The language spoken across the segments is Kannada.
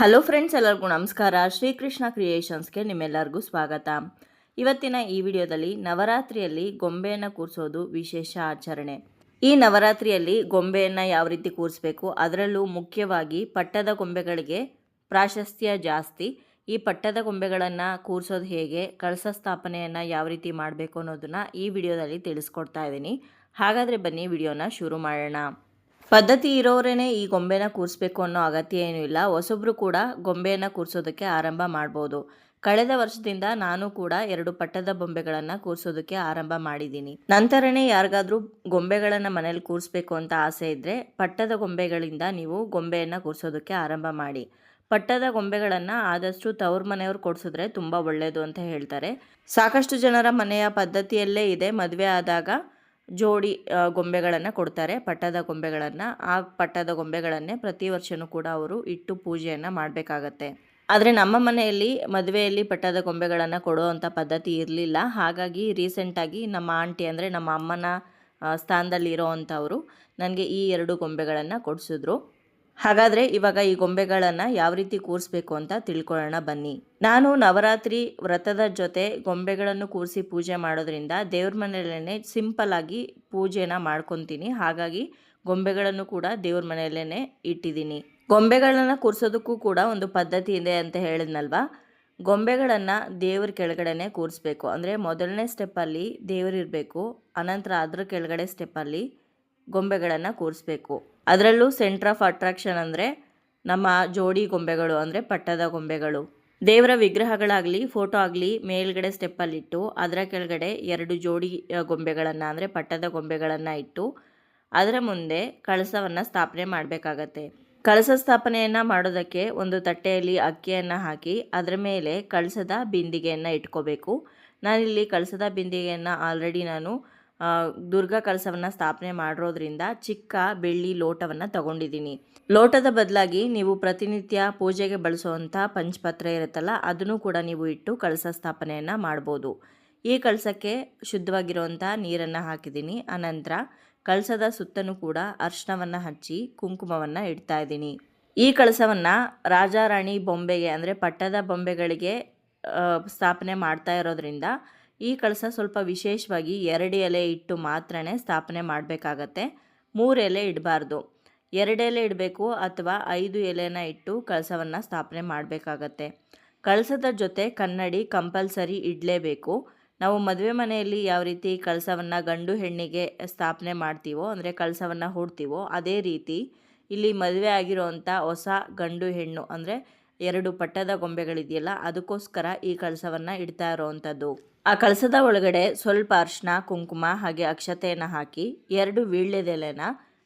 ಹಲೋ ಫ್ರೆಂಡ್ಸ್ ಎಲ್ಲರಿಗೂ ನಮಸ್ಕಾರ. ಶ್ರೀಕೃಷ್ಣ ಕ್ರಿಯೇಷನ್ಸ್ಗೆ ನಿಮ್ಮೆಲ್ಲರಿಗೂ ಸ್ವಾಗತ. ಇವತ್ತಿನ ಈ ವಿಡಿಯೋದಲ್ಲಿ ನವರಾತ್ರಿಯಲ್ಲಿ ಗೊಂಬೆಯನ್ನು ಕೂರಿಸೋದು ವಿಶೇಷ ಆಚರಣೆ. ಈ ನವರಾತ್ರಿಯಲ್ಲಿ ಗೊಂಬೆಯನ್ನು ಯಾವ ರೀತಿ ಕೂರಿಸ್ಬೇಕು, ಅದರಲ್ಲೂ ಮುಖ್ಯವಾಗಿ ಪಟ್ಟದ ಗೊಂಬೆಗಳಿಗೆ ಪ್ರಾಶಸ್ತ್ಯ ಜಾಸ್ತಿ. ಈ ಪಟ್ಟದ ಗೊಂಬೆಗಳನ್ನು ಕೂರಿಸೋದು ಹೇಗೆ, ಕಳಸ ಸ್ಥಾಪನೆಯನ್ನು ಯಾವ ರೀತಿ ಮಾಡಬೇಕು ಅನ್ನೋದನ್ನು ಈ ವಿಡಿಯೋದಲ್ಲಿ ತಿಳಿಸ್ಕೊಡ್ತಾ ಇದ್ದೀನಿ. ಹಾಗಾದರೆ ಬನ್ನಿ ವಿಡಿಯೋನ ಶುರು ಮಾಡೋಣ. ಪದ್ಧತಿ ಇರೋರೇನೆ ಈ ಗೊಂಬೆನ ಕೂರಿಸ್ಬೇಕು ಅನ್ನೋ ಅಗತ್ಯ ಏನೂ ಇಲ್ಲ. ಹೊಸಬ್ರು ಕೂಡ ಗೊಂಬೆಯನ್ನು ಕೂರಿಸೋದಕ್ಕೆ ಆರಂಭ ಮಾಡ್ಬೋದು. ಕಳೆದ ವರ್ಷದಿಂದ ನಾನು ಕೂಡ ಎರಡು ಪಟ್ಟದ ಬೊಂಬೆಗಳನ್ನು ಕೂರಿಸೋದಕ್ಕೆ ಆರಂಭ ಮಾಡಿದ್ದೀನಿ. ನಂತರನೇ ಯಾರಿಗಾದ್ರೂ ಗೊಂಬೆಗಳನ್ನು ಮನೇಲಿ ಕೂರಿಸ್ಬೇಕು ಅಂತ ಆಸೆ ಇದ್ರೆ ಪಟ್ಟದ ಗೊಂಬೆಗಳಿಂದ ನೀವು ಗೊಂಬೆಯನ್ನು ಕೂರಿಸೋದಕ್ಕೆ ಆರಂಭ ಮಾಡಿ. ಪಟ್ಟದ ಗೊಂಬೆಗಳನ್ನು ಆದಷ್ಟು ತವ್ರ ಮನೆಯವ್ರು ಕೊಡಿಸಿದ್ರೆ ತುಂಬ ಒಳ್ಳೆಯದು ಅಂತ ಹೇಳ್ತಾರೆ. ಸಾಕಷ್ಟು ಜನರ ಮನೆಯ ಪದ್ಧತಿಯಲ್ಲೇ ಇದೆ. ಮದುವೆ ಆದಾಗ ಜೋಡಿ ಗೊಂಬೆಗಳನ್ನು ಕೊಡ್ತಾರೆ, ಪಟ್ಟದ ಗೊಂಬೆಗಳನ್ನು. ಆ ಪಟ್ಟದ ಗೊಂಬೆಗಳನ್ನೇ ಪ್ರತಿ ವರ್ಷವೂ ಕೂಡ ಅವರು ಇಟ್ಟು ಪೂಜೆಯನ್ನು ಮಾಡಬೇಕಾಗತ್ತೆ. ಆದರೆ ನಮ್ಮ ಮನೆಯಲ್ಲಿ ಮದುವೆಯಲ್ಲಿ ಪಟ್ಟದ ಗೊಂಬೆಗಳನ್ನು ಕೊಡುವಂಥ ಪದ್ಧತಿ ಇರಲಿಲ್ಲ. ಹಾಗಾಗಿ ರೀಸೆಂಟಾಗಿ ನಮ್ಮ ಆಂಟಿ ಅಂದರೆ ನಮ್ಮ ಅಮ್ಮನ ಸ್ಥಾನದಲ್ಲಿರೋ ಅಂಥವರು ನನಗೆ ಈ ಎರಡು ಗೊಂಬೆಗಳನ್ನು ಕೊಡಿಸಿದ್ರು. ಹಾಗಾದರೆ ಇವಾಗ ಈ ಗೊಂಬೆಗಳನ್ನು ಯಾವ ರೀತಿ ಕೂರಿಸ್ಬೇಕು ಅಂತ ತಿಳ್ಕೊಳ್ಳೋಣ ಬನ್ನಿ. ನಾನು ನವರಾತ್ರಿ ವ್ರತದ ಜೊತೆ ಗೊಂಬೆಗಳನ್ನು ಕೂರಿಸಿ ಪೂಜೆ ಮಾಡೋದ್ರಿಂದ ದೇವ್ರ ಮನೆಯಲ್ಲೇ ಸಿಂಪಲ್ ಆಗಿ ಪೂಜೆನ ಮಾಡ್ಕೊತೀನಿ. ಹಾಗಾಗಿ ಗೊಂಬೆಗಳನ್ನು ಕೂಡ ದೇವ್ರ ಮನೆಯಲ್ಲೇ ಇಟ್ಟಿದ್ದೀನಿ. ಗೊಂಬೆಗಳನ್ನು ಕೂರಿಸೋದಕ್ಕೂ ಕೂಡ ಒಂದು ಪದ್ಧತಿ ಇದೆ ಅಂತ ಹೇಳಿದ್ನಲ್ವಾ? ಗೊಂಬೆಗಳನ್ನು ದೇವ್ರ ಕೆಳಗಡೆನೆ ಕೂರಿಸ್ಬೇಕು. ಅಂದರೆ ಮೊದಲನೇ ಸ್ಟೆಪ್ಪಲ್ಲಿ ದೇವರಿರಬೇಕು, ಅನಂತರ ಅದ್ರ ಕೆಳಗಡೆ ಸ್ಟೆಪ್ಪಲ್ಲಿ ಗೊಂಬೆಗಳನ್ನು ಕೂರಿಸ್ಬೇಕು. ಅದರಲ್ಲೂ ಸೆಂಟ್ರ್ ಆಫ್ ಅಟ್ರಾಕ್ಷನ್ ಅಂದರೆ ನಮ್ಮ ಜೋಡಿ ಗೊಂಬೆಗಳು, ಅಂದರೆ ಪಟ್ಟದ ಗೊಂಬೆಗಳು. ದೇವರ ವಿಗ್ರಹಗಳಾಗಲಿ ಫೋಟೋ ಆಗಲಿ ಮೇಲ್ಗಡೆ ಸ್ಟೆಪ್ಪಲ್ಲಿಟ್ಟು ಅದರ ಕೆಳಗಡೆ ಎರಡು ಜೋಡಿ ಗೊಂಬೆಗಳನ್ನು, ಅಂದರೆ ಪಟ್ಟದ ಗೊಂಬೆಗಳನ್ನು ಇಟ್ಟು, ಅದರ ಮುಂದೆ ಕಳಸವನ್ನು ಸ್ಥಾಪನೆ ಮಾಡಬೇಕಾಗತ್ತೆ. ಕಳಸ ಸ್ಥಾಪನೆಯನ್ನು ಮಾಡೋದಕ್ಕೆ ಒಂದು ತಟ್ಟೆಯಲ್ಲಿ ಅಕ್ಕಿಯನ್ನು ಹಾಕಿ, ಅದರ ಮೇಲೆ ಕಳಸದ ಬಿಂದಿಗೆಯನ್ನು ಇಟ್ಕೋಬೇಕು. ನಾನಿಲ್ಲಿ ಕಳಸದ ಬಿಂದಿಗೆಯನ್ನು ಆಲ್ರೆಡಿ ನಾನು ದುರ್ಗಾ ಕಳಸವನ್ನು ಸ್ಥಾಪನೆ ಮಾಡಿರೋದ್ರಿಂದ ಚಿಕ್ಕ ಬೆಳ್ಳಿ ಲೋಟವನ್ನು ತಗೊಂಡಿದ್ದೀನಿ. ಲೋಟದ ಬದಲಾಗಿ ನೀವು ಪ್ರತಿನಿತ್ಯ ಪೂಜೆಗೆ ಬಳಸುವಂಥ ಪಂಚಪತ್ರ ಇರುತ್ತಲ್ಲ, ಅದನ್ನು ಕೂಡ ನೀವು ಇಟ್ಟು ಕಳಸ ಸ್ಥಾಪನೆಯನ್ನು ಮಾಡ್ಬೋದು. ಈ ಕಳಸಕ್ಕೆ ಶುದ್ಧವಾಗಿರುವಂಥ ನೀರನ್ನು ಹಾಕಿದ್ದೀನಿ. ಅನಂತರ ಕಳಸದ ಸುತ್ತಲೂ ಕೂಡ ಅರ್ಶನವನ್ನು ಹಚ್ಚಿ ಕುಂಕುಮವನ್ನು ಇಡ್ತಾ ಇದ್ದೀನಿ. ಈ ಕಳಸವನ್ನು ರಾಜಾರಾಣಿ ಬೊಂಬೆಗೆ, ಅಂದರೆ ಪಟ್ಟದ ಬೊಂಬೆಗಳಿಗೆ ಸ್ಥಾಪನೆ ಮಾಡ್ತಾ ಇರೋದ್ರಿಂದ ಈ ಕಳಸ ಸ್ವಲ್ಪ ವಿಶೇಷವಾಗಿ ಎರಡು ಎಲೆ ಇಟ್ಟು ಮಾತ್ರನೇ ಸ್ಥಾಪನೆ ಮಾಡಬೇಕಾಗತ್ತೆ. ಮೂರು ಎಲೆ ಇಡಬಾರ್ದು. ಎರಡು ಎಲೆ ಇಡಬೇಕು ಅಥವಾ ಐದು ಎಲೆನ ಇಟ್ಟು ಕಳಸವನ್ನು ಸ್ಥಾಪನೆ ಮಾಡಬೇಕಾಗತ್ತೆ. ಕಳಸದ ಜೊತೆ ಕನ್ನಡಿ ಕಂಪಲ್ಸರಿ ಇಡಲೇಬೇಕು. ನಾವು ಮದುವೆ ಮನೆಯಲ್ಲಿ ಯಾವ ರೀತಿ ಕಳಸವನ್ನು ಗಂಡು ಹೆಣ್ಣಿಗೆ ಸ್ಥಾಪನೆ ಮಾಡ್ತೀವೋ, ಅಂದರೆ ಕಳಸವನ್ನು ಹೂಡ್ತೀವೋ, ಅದೇ ರೀತಿ ಇಲ್ಲಿ ಮದುವೆ ಆಗಿರೋವಂಥ ಹೊಸ ಗಂಡು ಹೆಣ್ಣು, ಅಂದರೆ ಎರಡು ಪಟ್ಟದ ಗೊಂಬೆಗಳಿದೆಯಲ್ಲ, ಅದಕ್ಕೋಸ್ಕರ ಈ ಕಳಸವನ್ನು ಇಡ್ತಾ ಇರೋವಂಥದ್ದು. ಆ ಕಳಸದ ಒಳಗಡೆ ಸ್ವಲ್ಪ ಅರ್ಶಿನ ಕುಂಕುಮ ಹಾಗೆ ಅಕ್ಷತೆಯನ್ನು ಹಾಕಿ ಎರಡು ವೀಳ್ಯದೆಲೆನ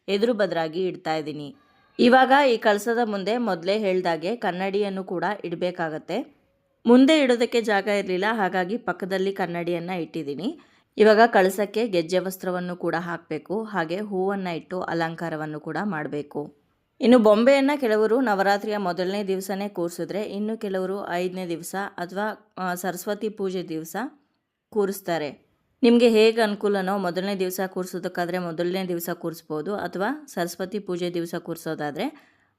ಎದುರು ಬದರಾಗಿ ಇಡ್ತಾ ಇದ್ದೀನಿ. ಇವಾಗ ಈ ಕಳಸದ ಮುಂದೆ ಮೊದಲೇ ಹೇಳ್ದಾಗೆ ಕನ್ನಡಿಯನ್ನು ಕೂಡ ಇಡಬೇಕಾಗತ್ತೆ. ಮುಂದೆ ಇಡೋದಕ್ಕೆ ಜಾಗ ಇರಲಿಲ್ಲ, ಹಾಗಾಗಿ ಪಕ್ಕದಲ್ಲಿ ಕನ್ನಡಿಯನ್ನು ಇಟ್ಟಿದ್ದೀನಿ. ಇವಾಗ ಕಳಸಕ್ಕೆ ಗೆಜ್ಜೆ ವಸ್ತ್ರವನ್ನು ಕೂಡ ಹಾಕಬೇಕು, ಹಾಗೆ ಹೂವನ್ನು ಇಟ್ಟು ಅಲಂಕಾರವನ್ನು ಕೂಡ ಮಾಡಬೇಕು. ಇನ್ನು ಬೊಂಬೆಯನ್ನು ಕೆಲವರು ನವರಾತ್ರಿಯ ಮೊದಲನೇ ದಿವಸನೇ ಕೂರಿಸಿದ್ರೆ ಇನ್ನು ಕೆಲವರು ಐದನೇ ದಿವಸ ಅಥವಾ ಸರಸ್ವತಿ ಪೂಜೆ ದಿವಸ ಕೂರಿಸ್ತಾರೆ. ನಿಮಗೆ ಹೇಗೆ ಅನುಕೂಲನೋ ಮೊದಲನೇ ದಿವಸ ಕೂರಿಸೋದಕ್ಕಾದರೆ ಮೊದಲನೇ ದಿವಸ ಕೂರಿಸ್ಬೋದು ಅಥವಾ, ಸರಸ್ವತಿ ಪೂಜೆ ದಿವಸ ಕೂರಿಸೋದಾದರೆ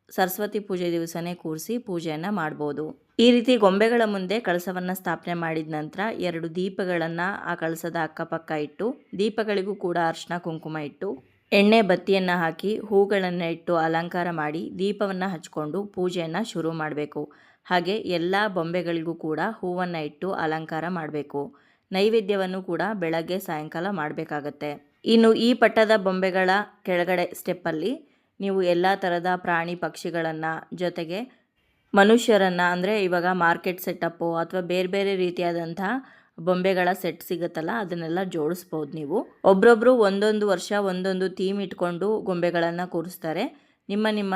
ಸರಸ್ವತಿ ಪೂಜೆ ದಿವಸನೇ ಕೂರಿಸಿ ಪೂಜೆಯನ್ನು ಮಾಡ್ಬೋದು. ಈ ರೀತಿ ಗೊಂಬೆಗಳ ಮುಂದೆ ಕಳಸವನ್ನು ಸ್ಥಾಪನೆ ಮಾಡಿದ ನಂತರ ಎರಡು ದೀಪಗಳನ್ನು ಆ ಕಳಸದ ಅಕ್ಕಪಕ್ಕ ಇಟ್ಟು, ದೀಪಗಳಿಗೂ ಕೂಡ ಅರ್ಶಿನ ಕುಂಕುಮ ಇಟ್ಟು ಎಣ್ಣೆ ಬತ್ತಿಯನ್ನು ಹಾಕಿ ಹೂಗಳನ್ನು ಇಟ್ಟು ಅಲಂಕಾರ ಮಾಡಿ ದೀಪವನ್ನು ಹಚ್ಕೊಂಡು ಪೂಜೆಯನ್ನು ಶುರು ಮಾಡಬೇಕು. ಹಾಗೆ ಎಲ್ಲ ಬೊಂಬೆಗಳಿಗೂ ಕೂಡ ಹೂವನ್ನು ಇಟ್ಟು ಅಲಂಕಾರ ಮಾಡಬೇಕು. ನೈವೇದ್ಯವನ್ನು ಕೂಡ ಬೆಳಗ್ಗೆ ಸಾಯಂಕಾಲ ಮಾಡಬೇಕಾಗತ್ತೆ. ಇನ್ನು ಈ ಪಟ್ಟದ ಬೊಂಬೆಗಳ ಕೆಳಗಡೆ ಸ್ಟೆಪ್ಪಲ್ಲಿ ನೀವು ಎಲ್ಲ ಥರದ ಪ್ರಾಣಿ ಪಕ್ಷಿಗಳನ್ನು ಜೊತೆಗೆ ಮನುಷ್ಯರನ್ನು ಅಂದರೆ ಇವಾಗ ಮಾರ್ಕೆಟ್ ಸೆಟಪ್ಪು ಅಥವಾ ಬೇರೆ ಬೇರೆ ರೀತಿಯಾದಂತಹ ಬೊಂಬೆಗಳ ಸೆಟ್ ಸಿಗುತ್ತಲ್ಲ, ಅದನ್ನೆಲ್ಲ ಜೋಡಿಸ್ಬೋದು ನೀವು. ಒಬ್ರೊಬ್ರು ಒಂದೊಂದು ವರ್ಷ ಒಂದೊಂದು ಥೀಮ್ ಇಟ್ಕೊಂಡು ಗೊಂಬೆಗಳನ್ನು ಕೂರಿಸ್ತಾರೆ. ನಿಮ್ಮ ನಿಮ್ಮ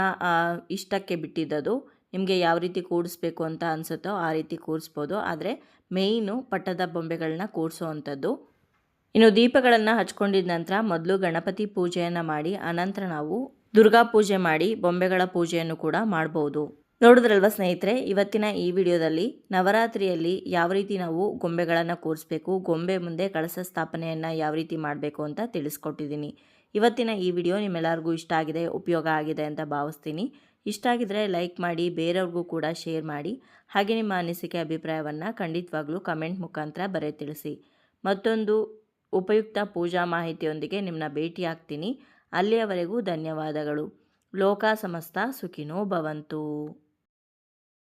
ಇಷ್ಟಕ್ಕೆ ಬಿಟ್ಟಿದ್ದದು. ನಿಮಗೆ ಯಾವ ರೀತಿ ಕೂಡಿಸ್ಬೇಕು ಅಂತ ಅನಿಸುತ್ತೋ ಆ ರೀತಿ ಕೂರಿಸ್ಬೋದು. ಆದರೆ ಮೇಯ್ನು ಪಟ್ಟದ ಬೊಂಬೆಗಳನ್ನ ಕೂರಿಸೋ ಇನ್ನು ದೀಪಗಳನ್ನು ಹಚ್ಕೊಂಡಿದ ನಂತರ ಮೊದಲು ಗಣಪತಿ ಪೂಜೆಯನ್ನು ಮಾಡಿ ಅನಂತರ ನಾವು ದುರ್ಗಾ ಪೂಜೆ ಮಾಡಿ ಬೊಂಬೆಗಳ ಪೂಜೆಯನ್ನು ಕೂಡ ಮಾಡ್ಬೋದು. ನೋಡಿದ್ರಲ್ವ ಸ್ನೇಹಿತರೆ, ಇವತ್ತಿನ ಈ ವಿಡಿಯೋದಲ್ಲಿ ನವರಾತ್ರಿಯಲ್ಲಿ ಯಾವ ರೀತಿ ನಾವು ಗೊಂಬೆಗಳನ್ನು ಕೂರಿಸ್ಬೇಕು, ಗೊಂಬೆ ಮುಂದೆ ಕಳಸ ಸ್ಥಾಪನೆಯನ್ನು ಯಾವ ರೀತಿ ಮಾಡಬೇಕು ಅಂತ ತಿಳಿಸ್ಕೊಟ್ಟಿದ್ದೀನಿ. ಇವತ್ತಿನ ಈ ವಿಡಿಯೋ ನಿಮ್ಮೆಲ್ಲರಿಗೂ ಇಷ್ಟ ಆಗಿದೆ, ಉಪಯೋಗ ಆಗಿದೆ ಅಂತ ಭಾವಿಸ್ತೀನಿ. ಇಷ್ಟ ಆಗಿದ್ರೆ ಲೈಕ್ ಮಾಡಿ, ಬೇರೆಯವ್ರಿಗೂ ಕೂಡ ಶೇರ್ ಮಾಡಿ. ಹಾಗೆ ನಿಮ್ಮ ಅನಿಸಿಕೆ, ಅಭಿಪ್ರಾಯವನ್ನು ಖಂಡಿತವಾಗ್ಲೂ ಕಮೆಂಟ್ ಮುಖಾಂತರ ಬರೆ ತಿಳಿಸಿ. ಮತ್ತೊಂದು ಉಪಯುಕ್ತ ಪೂಜಾ ಮಾಹಿತಿಯೊಂದಿಗೆ ನಿಮ್ಮನ್ನ ಭೇಟಿ ಆಗ್ತೀನಿ ಅಲ್ಲಿಯವರೆಗೂ ಧನ್ಯವಾದಗಳು. ಲೋಕ ಸಮಸ್ತ ಸುಖಿನೋ ಭವಂತು.